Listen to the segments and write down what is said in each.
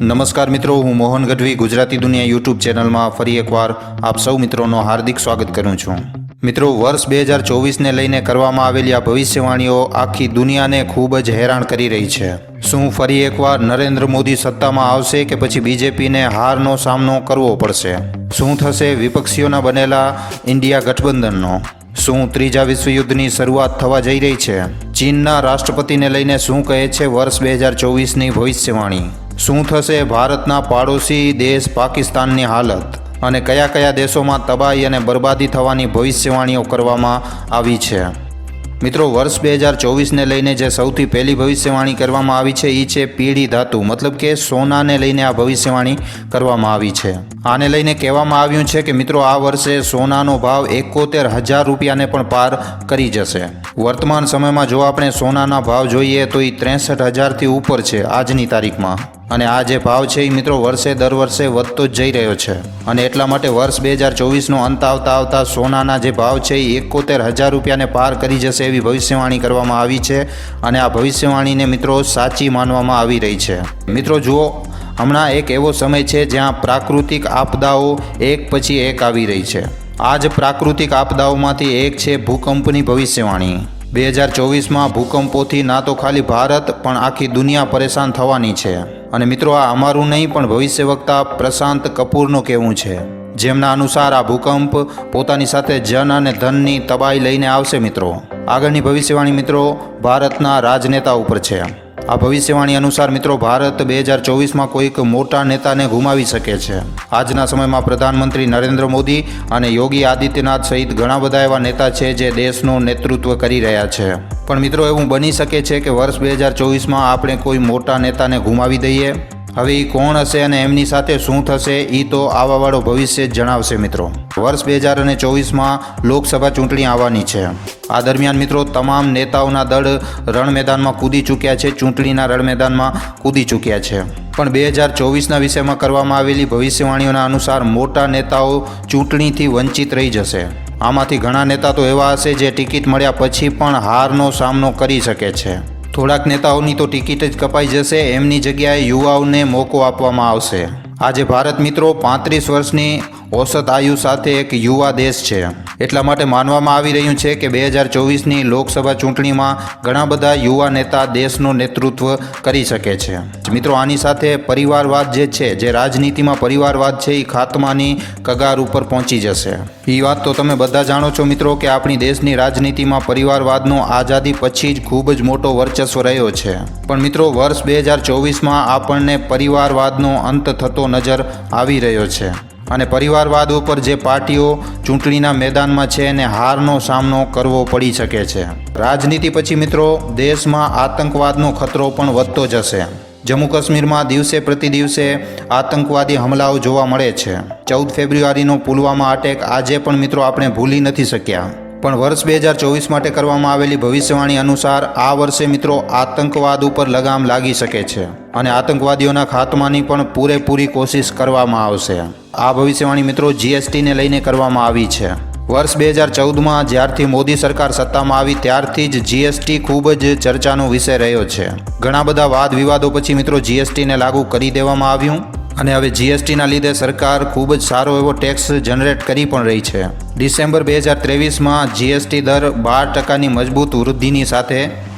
નમસ્કાર મિત્રો, હું મોહન ગઢવી, ગુજરાતી દુનિયા યુટ્યુબ ચેનલમાં ફરી એકવાર આપ સૌ મિત્રોનો હાર્દિક સ્વાગત કરું છું. મિત્રો, વર્ષ બે હજાર ચોવીસને લઈને કરવામાં આવેલી આ ભવિષ્યવાણીઓ આખી દુનિયાને ખૂબ જ હેરાન કરી રહી છે. શું ફરી એકવાર નરેન્દ્ર મોદી સત્તામાં આવશે કે પછી બીજેપીને હારનો સામનો કરવો પડશે? શું થશે વિપક્ષીઓના બનેલા ઇન્ડિયા ગઠબંધનનો? શું ત્રીજા વિશ્વયુદ્ધની શરૂઆત થવા જઈ રહી છે? ચીનના રાષ્ટ્રપતિને લઈને શું કહે છે વર્ષ બે હજાર ચોવીસની ભવિષ્યવાણી? શું થશે ભારતના પાડોશી દેશ પાકિસ્તાનની હાલત અને કયા કયા દેશોમાં તબાહી અને બરબાદી થવાની ભવિષ્યવાણીઓ કરવામાં આવી છે? મિત્રો, વર્ષ બે હજાર ચોવીસને લઈને જે સૌથી પહેલી ભવિષ્યવાણી કરવામાં આવી છે એ છે પીળી ધાતુ. મતલબ કે સોનાને લઈને આ ભવિષ્યવાણી કરવામાં આવી છે. આને લઈને કહેવામાં આવ્યું છે કે, મિત્રો, આ વર્ષે સોનાનો ભાવ એકોતેર હજાર રૂપિયાને પણ પાર કરી જશે. વર્તમાન સમયમાં જો આપણે સોનાના ભાવ જોઈએ તો એ ત્રેસઠ હજારથી ઉપર છે આજની તારીખમાં. અને આ જે ભાવ છે એ મિત્રો વર્ષે દર વર્ષે વધતો જ જઈ રહ્યો છે. અને એટલા માટે વર્ષ બે હજાર ચોવીસનો અંત આવતા આવતા સોનાના જે ભાવ છે એ એકોતેર હજાર રૂપિયાને પાર કરી જશે એવી ભવિષ્યવાણી કરવામાં આવી છે અને આ ભવિષ્યવાણીને મિત્રો સાચી માનવામાં આવી રહી છે. મિત્રો જુઓ, હમણાં એક એવો સમય છે જ્યાં પ્રાકૃતિક આપદાઓ એક પછી એક આવી રહી છે. આ જ પ્રાકૃતિક આપદાઓમાંથી એક છે ભૂકંપની ભવિષ્યવાણી. બે હજાર ચોવીસમાં ભૂકંપોથી ના તો ખાલી ભારત, પણ આખી દુનિયા પરેશાન થવાની છે. અને મિત્રો, આ અમારું નહીં, પણ ભવિષ્ય વક્તા પ્રશાંત કપૂરનું કહેવું છે. જેમના અનુસાર આ ભૂકંપ પોતાની સાથે જન અને ધનની તબાહી લઈને આવશે મિત્રો. આગળની ભવિષ્યવાણી મિત્રો ભારતના રાજનેતા ઉપર છે. આ ભવિષ્યવાણી અનુસાર મિત્રો, ભારત બે હજાર ચોવીસમાં કોઈક મોટા નેતાને ગુમાવી શકે છે. આજના સમયમાં પ્રધાનમંત્રી નરેન્દ્ર મોદી અને યોગી આદિત્યનાથ સહિત ઘણા બધા એવા નેતા છે જે દેશનું નેતૃત્વ કરી રહ્યા છે. પણ મિત્રો, એવું બની શકે છે કે વર્ષ બે હજાર ચોવીસમાં આપણે કોઈ મોટા નેતાને ગુમાવી દઈએ? હવે એ કોણ હશે અને એમની સાથે શું થશે એ તો આવાવાળો ભવિષ્ય જ જણાવશે મિત્રો. વર્ષ બે હજાર અને ચોવીસમાં લોકસભા ચૂંટણી આવવાની છે. આ દરમિયાન મિત્રો તમામ નેતાઓના દળ રણ મેદાનમાં કૂદી ચૂક્યા છે, ચૂંટણીના રણ મેદાનમાં કૂદી ચૂક્યા છે. પણ બે હજાર ચોવીસના વિષયમાં કરવામાં આવેલી ભવિષ્યવાણીઓના અનુસાર મોટા નેતાઓ ચૂંટણીથી વંચિત રહી જશે. આમાંથી ઘણા નેતા તો એવા હશે જે ટિકિટ મળ્યા પછી પણ હારનો સામનો કરી શકે છે. થોડાક નેતાઓની તો ટિકિટ જ કપાઈ જશે, એમની જગ્યાએ યુવાઓને મોકો આપવામાં આવશે. આજે ભારત મિત્રો પાંત્રીસ વર્ષની ઓસત આયુ સાથે એક યુવા દેશ છે. એટલા માટે માનવામાં આવી રહ્યું છે કે બે હજાર ચોવીસની લોકસભા ચૂંટણીમાં ઘણા બધા યુવા નેતા દેશનું નેતૃત્વ કરી શકે છે. મિત્રો, આની સાથે પરિવારવાદ જે છે, જે રાજનીતિમાં પરિવારવાદ છે એ ખાતમાની કગાર ઉપર પહોંચી જશે. એ વાત તો તમે બધા જાણો છો મિત્રો કે આપણી દેશની રાજનીતિમાં પરિવારવાદનો આઝાદી પછી જ ખૂબ જ મોટો વર્ચસ્વ રહ્યો છે. પણ મિત્રો, વર્ષ બે હજાર ચોવીસમાં આપણને પરિવારવાદનો અંત થતો નજર આવી રહ્યો છે. અને પરિવારવાદ ઉપર જે પાર્ટીઓ ચૂંટણીના મેદાનમાં છે એને હારનો સામનો કરવો પડી શકે છે. રાજનીતિ પછી મિત્રો, દેશમાં આતંકવાદનો ખતરો પણ વધતો જશે. જમ્મુ કાશ્મીરમાં દિવસે પ્રતિ દિવસે આતંકવાદી હમલાઓ જોવા મળે છે. ચૌદ ફેબ્રુઆરીનો પુલવામા અટેક આજે પણ મિત્રો આપણે ભૂલી નથી શક્યા. પણ વર્ષ બે હજાર ચોવીસ માટે કરવામાં આવેલી ભવિષ્યવાણી અનુસાર આ વર્ષે મિત્રો આતંકવાદ ઉપર લગામ લાગી શકે છે અને આતંકવાદીઓના ખાતમાની પણ પૂરેપૂરી કોશિશ કરવામાં આવશે. આ ભવિષ્યવાણી મિત્રો જીએસટીને લઈને કરવામાં આવી છે. વર્ષ બે હજાર ચૌદમાં જ્યારથી મોદી સરકાર સત્તામાં આવી ત્યારથી જ જીએસટી ખૂબ જ ચર્ચાનો વિષય રહ્યો છે. ઘણા બધા વાદ વિવાદો પછી મિત્રો જીએસટીને લાગુ કરી દેવામાં આવ્યું અને હવે જીએસટીના લીધે સરકાર ખૂબ જ સારો એવો ટેક્સ જનરેટ કરી પણ રહી છે. ડિસેમ્બર બે હજાર ત્રેવીસમાં જીએસટી દર બાર ટકાની મજબૂત વૃદ્ધિની સાથે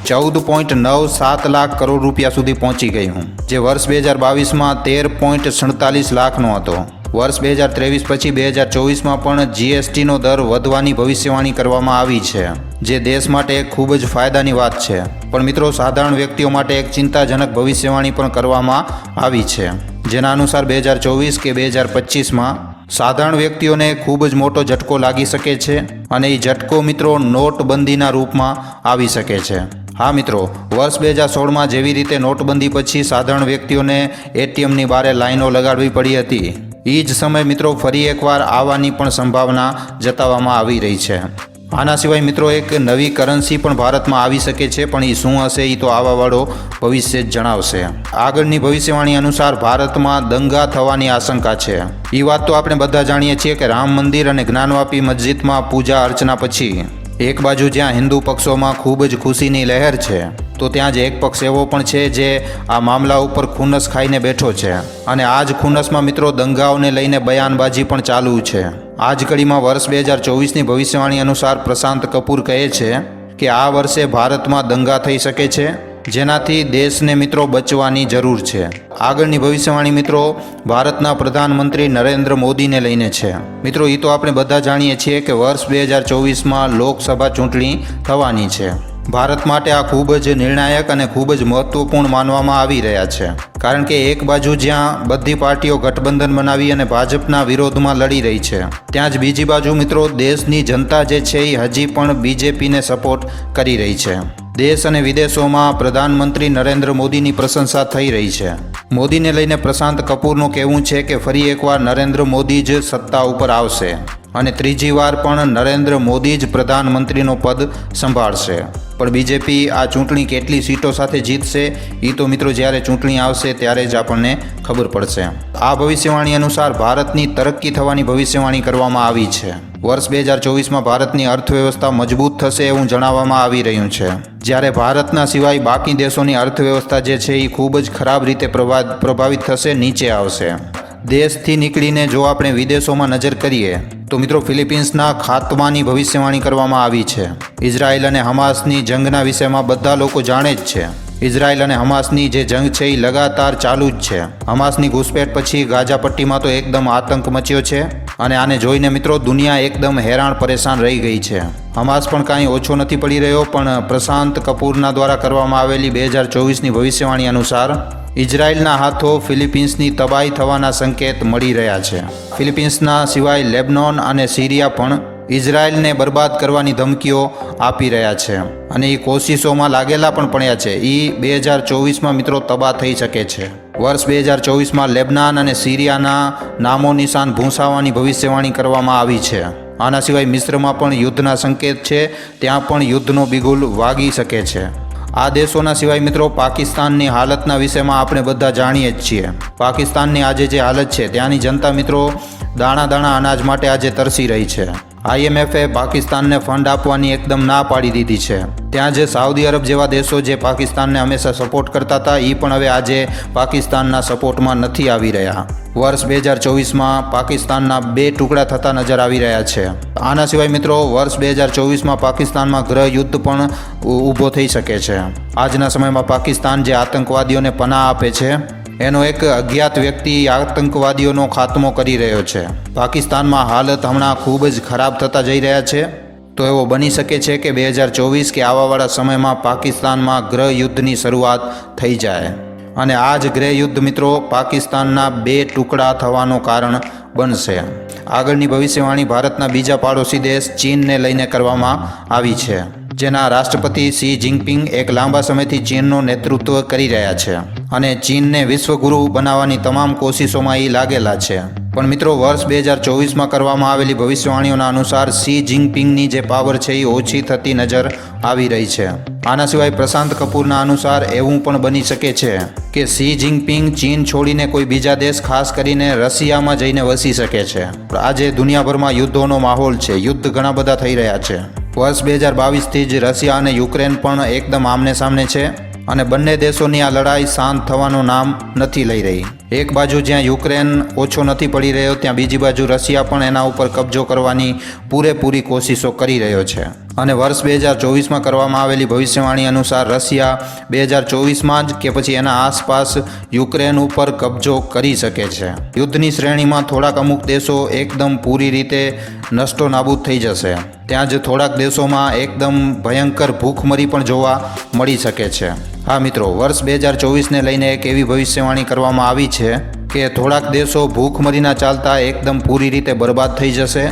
ચૌદ પોઈન્ટ નવ સાત લાખ કરોડ રૂપિયા સુધી પહોંચી ગયું જે વર્ષ બે હજાર બાવીસમાં તેર પોઈન્ટ સડતાલીસ લાખનો હતો. વર્ષ બે હજાર ત્રેવીસ પછી બે હજાર ચોવીસમાં પણ જીએસટીનો દર વધવાની ભવિષ્યવાણી કરવામાં આવી છે, જે દેશ માટે એક ખૂબ જ ફાયદાની વાત છે. પણ મિત્રો, સાધારણ વ્યક્તિઓ માટે એક ચિંતાજનક ભવિષ્યવાણી પણ કરવામાં આવી છે. જેના અનુસાર બે હજાર ચોવીસ કે બે હજાર પચીસમાં સાધારણ વ્યક્તિઓને ખૂબ જ મોટો ઝટકો લાગી શકે છે અને એ ઝટકો મિત્રો નોટબંધીના રૂપમાં આવી શકે છે. હા મિત્રો, વર્ષ બે હજાર સોળમાં જેવી રીતે નોટબંધી પછી સાધારણ વ્યક્તિઓને એટીએમની બારે લાઈનો લગાડવી પડી હતી એ જ સમય મિત્રો ફરી એકવાર આવવાની પણ સંભાવના જતાવવામાં આવી રહી છે. આના સિવાય મિત્રો એક નવી કરન્સી પણ ભારતમાં આવી શકે છે, પણ એ શું હશે એ તો આવાવાળો ભવિષ્ય જ જણાવશે. આગળની ભવિષ્યવાણી અનુસાર ભારતમાં દંગા થવાની આશંકા છે. એ વાત તો આપણે બધા જાણીએ છીએ કે રામ મંદિર અને જ્ઞાનવાપી મસ્જિદમાં પૂજા અર્ચના પછી એક બાજુ જ્યાં હિન્દુ પક્ષોમાં ખૂબ જ ખુશીની લહેર છે, તો ત્યાં જ એક પક્ષ એવો પણ છે જે આ મામલા ઉપર ખૂનસ ખાઈને બેઠો છે. અને આ જ ખૂનસમાં મિત્રો દંગાઓને લઈને બયાનબાજી પણ ચાલુ છે. આ જ કડીમાં વર્ષ બે હજાર ચોવીસની ભવિષ્યવાણી અનુસાર પ્રશાંત કપૂર કહે છે કે આ વર્ષે ભારતમાં દંગા થઈ શકે છે, જેનાથી દેશને મિત્રો બચવાની જરૂર છે. આગળની ભવિષ્યવાણી મિત્રો ભારતના પ્રધાનમંત્રી નરેન્દ્ર મોદીને લઈને છે. મિત્રો એ તો આપણે બધા જાણીએ છીએ કે વર્ષ બે હજાર ચોવીસમાં લોકસભા ચૂંટણી થવાની છે. ભારત માટે આ ખૂબ જ નિર્ણાયક અને ખૂબ જ મહત્વપૂર્ણ માનવામાં આવી રહ્યા છે. કારણ કે એક બાજુ જ્યાં બધી પાર્ટીઓ ગઠબંધન બનાવી અને ભાજપના વિરોધમાં લડી રહી છે, ત્યાં જ બીજી બાજુ મિત્રો દેશની જનતા જે છે એ હજી પણ બીજેપીને સપોર્ટ કરી રહી છે. દેશ અને વિદેશોમાં પ્રધાનમંત્રી નરેન્દ્ર મોદીની પ્રશંસા થઈ રહી છે. મોદીને લઈને પ્રશાંત કપૂરનું કહેવું છે કે ફરી એકવાર નરેન્દ્ર મોદી જ સત્તા ઉપર આવશે. અને ત્રીજી વાર પણ નરેન્દ્ર મોદી જ પ્રધાનમંત્રીનો પદ સંભાળશે. પણ બીજેપી આ ચૂંટણી કેટલી સીટો સાથે જીતશે એ તો મિત્રો જ્યારે ચૂંટણી આવશે ત્યારે જ આપણને ખબર પડશે. આ ભવિષ્યવાણી અનુસાર ભારતની તરક્કી થવાની ભવિષ્યવાણી કરવામાં આવી છે. વર્ષ બે હજાર ચોવીસમાં ભારતની અર્થવ્યવસ્થા મજબૂત થશે એવું જણાવવામાં આવી રહ્યું છે. જ્યારે ભારતના સિવાય બાકી દેશોની અર્થવ્યવસ્થા જે છે એ ખૂબ જ ખરાબ રીતે પ્રભા- પ્રભાવિત થશે, નીચે આવશે. દેશથી નીકળીને જો આપણે વિદેશોમાં નજર કરીએ તો મિત્રો ફિલિપિન્સના ખાતમાની ભવિષ્યવાણી કરવામાં આવી છે. ઇઝરાયલ અને હમાસની જંગના વિષયમાં બધા લોકો જાણે જ છે. ઇઝરાયલ અને હમાસની જે જંગ છે એ લગાતાર ચાલુ જ છે. હમાસની ઘૂસપેઠ પછી ગાઝા પટ્ટીમાં તો એકદમ આતંક મચ્યો છે અને આને જોઈને મિત્રો દુનિયા એકદમ હેરાન પરેશાન રહી ગઈ છે. હમાસ પણ કાંઈ ઓછો નથી પડી રહ્યો, પણ પ્રશાંત કપૂરના દ્વારા કરવામાં આવેલી બે હજાર ચોવીસની ભવિષ્યવાણી અનુસાર ઇઝરાયલના હાથો ફિલિપિન્સની તબાહી થવાના સંકેત મળી રહ્યા છે. ફિલિપિન્સના સિવાય લેબનોન અને સિરિયા પણ ઇઝરાયલને બરબાદ કરવાની ધમકીઓ આપી રહ્યા છે અને એ કોશિશોમાં લાગેલા પણ પડ્યા છે. એ બે હજાર ચોવીસમાં મિત્રો તબાહ થઈ શકે છે. વર્ષ બે હજાર ચોવીસમાં લેબનાન અને સિરિયાના નામો નિશાન ભૂંસાવાની ભવિષ્યવાણી કરવામાં આવી છે. આના સિવાય મિશ્રમાં પણ યુદ્ધના સંકેત છે. ત્યાં પણ યુદ્ધનો બિગુલ વાગી શકે છે. આ દેશોના સિવાય મિત્રો પાકિસ્તાનની હાલતના વિષયમાં આપણે બધા જાણીએ જ છીએ. પાકિસ્તાનની આજે જે હાલત છે, ત્યાંની જનતા મિત્રો દાણા દાણા અનાજ માટે આજે તરસી રહી છે. આઈએમએફે પાકિસ્તાનને ફંડ આપવાની એકદમ ના પાડી દીધી છે. ત્યાં જે સાઉદી અરબ જેવા દેશો જે પાકિસ્તાનને હંમેશા સપોર્ટ કરતા હતા એ પણ હવે આજે પાકિસ્તાનના સપોર્ટમાં નથી આવી રહ્યા. વર્ષ બે હજાર ચોવીસમાં પાકિસ્તાનના બે ટુકડા થતા નજર આવી રહ્યા છે. આના સિવાય મિત્રો, વર્ષ બે હજાર ચોવીસમાં પાકિસ્તાનમાં ગ્રહ યુદ્ધ પણ ઊભો થઈ શકે છે. આજના સમયમાં પાકિસ્તાન જે આતંકવાદીઓને પનાહ આપે છે એનો એક અજ્ઞાત વ્યક્તિ આતંકવાદીઓનો ખાત્મો કરી રહ્યો છે. પાકિસ્તાનમાં હાલત હમણાં ખૂબ જ ખરાબ થતા જઈ રહ્યા છે. તો એવો બની શકે છે કે બે હજાર ચોવીસ કે આવાવાળા સમયમાં પાકિસ્તાનમાં ગ્રહ યુદ્ધની શરૂઆત થઈ જાય. અને આ જ ગ્રહ યુદ્ધ મિત્રો પાકિસ્તાનના બે ટુકડા થવાનું કારણ બનશે. આગળની ભવિષ્યવાણી ભારતના બીજા પાડોશી દેશ ચીનને લઈને કરવામાં આવી છે, જેના રાષ્ટ્રપતિ શી જિનપિંગ એક લાંબા સમયથી ચીનનું નેતૃત્વ કરી રહ્યા છે. અને ચીનને વિશ્વગુરુ બનાવવાની તમામ કોશિશોમાં એ લાગેલા છે. પણ મિત્રો, વર્ષ બે હજાર ચોવીસમાં કરવામાં આવેલી ભવિષ્યવાણીઓના અનુસાર સી જિનપિંગની જે પાવર છે એ ઓછી થતી નજર આવી રહી છે. આના સિવાય પ્રશાંત કપૂરના અનુસાર એવું પણ બની શકે છે કે સી જિનપિંગ ચીન છોડીને કોઈ બીજા દેશ, ખાસ કરીને રશિયામાં જઈને વસી શકે છે. આજે દુનિયાભરમાં યુદ્ધોનો માહોલ છે. યુદ્ધ ઘણા બધા થઈ રહ્યા છે. વર્ષ બે હજાર બાવીસથી જ રશિયા અને યુક્રેન પણ એકદમ આમને સામને છે. અને બંને દેશોની આ લડાઈ શાંત થવાનું નામ નથી લઈ રહી. એક બાજુ જ્યાં યુક્રેન ઓછો નથી પડી રહ્યો, ત્યાં બીજી બાજુ રશિયા પણ એના ઉપર કબજો કરવાની પૂરેપૂરી કોશિશો કરી રહ્યો છે. અને વર્ષ બે હજાર ચોવીસમાં કરવામાં આવેલી ભવિષ્યવાણી અનુસાર રશિયા બે હજાર ચોવીસમાં જ કે પછી એના આસપાસ યુક્રેન ઉપર કબજો કરી શકે છે. યુદ્ધની શ્રેણીમાં થોડાક અમુક દેશો એકદમ પૂરી રીતે નષ્ટો નાબૂદ થઈ જશે. ત્યાં જ થોડાક દેશોમાં એકદમ ભયંકર ભૂખમરી પણ જોવા મળી શકે છે. હા મિત્રો, વર્ષ બે હજાર ચોવીસને લઈને એક એવી ભવિષ્યવાણી કરવામાં આવી છે કે થોડાક દેશો ભૂખમરીના ચાલતા એકદમ પૂરી રીતે બરબાદ થઈ જશે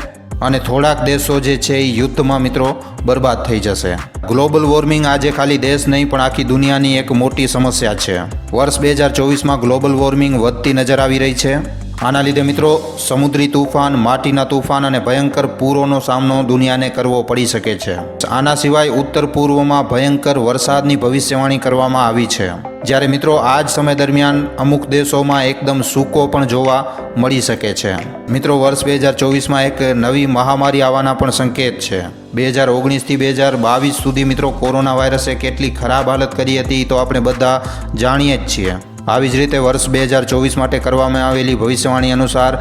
અને થોડાક દેશો જે છે એ યુદ્ધમાં મિત્રો બરબાદ થઈ જશે. ગ્લોબલ વોર્મિંગ આજે ખાલી દેશ નહીં, પણ આખી દુનિયાની એક મોટી સમસ્યા છે. વર્ષ બે હજાર ચોવીસમાં ગ્લોબલ વોર્મિંગ વધતી નજર આવી રહી છે. આના લીધે મિત્રો, સમુદ્રી તુફાન, માટીના તુફાન અને ભયંકર પૂરોનો સામનો દુનિયાને કરવો પડી શકે છે. આના સિવાય ઉત્તર પૂર્વમાં ભયંકર વરસાદની ભવિષ્યવાણી કરવામાં આવી છે. જ્યારે મિત્રો આ જ સમય દરમિયાન અમુક દેશોમાં એકદમ સૂકો પણ જોવા મળી શકે છે. મિત્રો, વર્ષ બે હજાર ચોવીસમાં એક નવી મહામારી આવવાના પણ સંકેત છે. બે હજાર ઓગણીસથી બે હજાર બાવીસ સુધી મિત્રો કોરોના વાયરસે કેટલી ખરાબ હાલત કરી હતી તો આપણે બધા જાણીએ જ છીએ. આવી જ રીતે વર્ષ બે હજાર ચોવીસ માટે કરવામાં આવેલી ભવિષ્યવાણી અનુસાર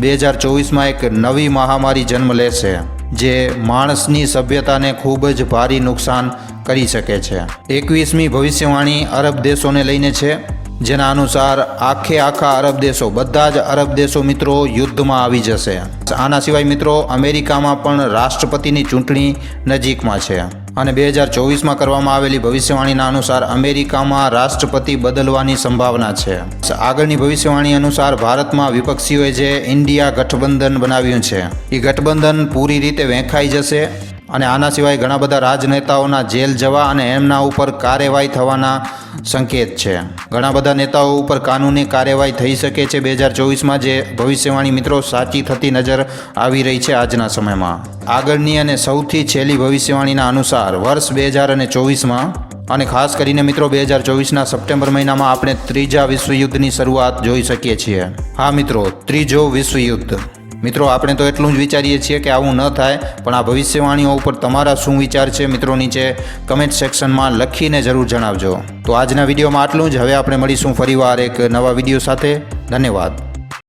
બે હજાર ચોવીસમાં એક નવી મહામારી જન્મ લેશે, જે માણસની સભ્યતાને ખૂબ જ ભારી નુકસાન કરી શકે છે. એકવીસમી ભવિષ્યવાણી અરબ દેશોને લઈને છે, જેના અનુસાર આખે આખા અરબ દેશો, બધા જ અરબ દેશો મિત્રો યુદ્ધમાં આવી જશે. આના સિવાય મિત્રો, અમેરિકામાં પણ રાષ્ટ્રપતિની ચૂંટણી નજીકમાં છે. અને બે હજાર ચોવીસમાં કરવામાં આવેલી ભવિષ્યવાણીના અનુસાર અમેરિકામાં રાષ્ટ્રપતિ બદલવાની સંભાવના છે. આગળની ભવિષ્યવાણી અનુસાર ભારતમાં વિપક્ષીઓએ જે ઇન્ડિયા ગઠબંધન બનાવ્યું છે એ ગઠબંધન પૂરી રીતે વેંખાઈ જશે. અને આના સિવાય ઘણા બધા રાજનેતાઓના જેલ જવા અને એમના ઉપર કાર્યવાહી થવાના સંકેત છે. ઘણા બધા નેતાઓ ઉપર કાનૂની કાર્યવાહી થઈ શકે છે. બે હજાર ચોવીસમાં જે ભવિષ્યવાણી મિત્રો સાચી થતી નજર આવી રહી છે આજના સમયમાં. આગળની અને સૌથી છેલ્લી ભવિષ્યવાણીના અનુસાર વર્ષ બે હજાર અને ચોવીસમાં અને ખાસ કરીને મિત્રો બે હજાર ચોવીસના સપ્ટેમ્બર મહિનામાં આપણે ત્રીજા વિશ્વયુદ્ધની શરૂઆત જોઈ શકીએ છીએ. હા મિત્રો, ત્રીજો વિશ્વયુદ્ધ. મિત્રો, આપણે તો એટલું જ વિચારીએ છીએ કે આવું ન થાય, પણ આ ભવિષ્યવાણીઓ ઉપર તમારા શું વિચાર છે મિત્રો નીચે કમેન્ટ સેક્શનમાં લખીને જરૂર જણાવજો. તો આજના વિડીયોમાં આટલું જ. હવે આપણે મળીશું ફરીવાર એક નવા વીડિયો સાથે. ધન્યવાદ.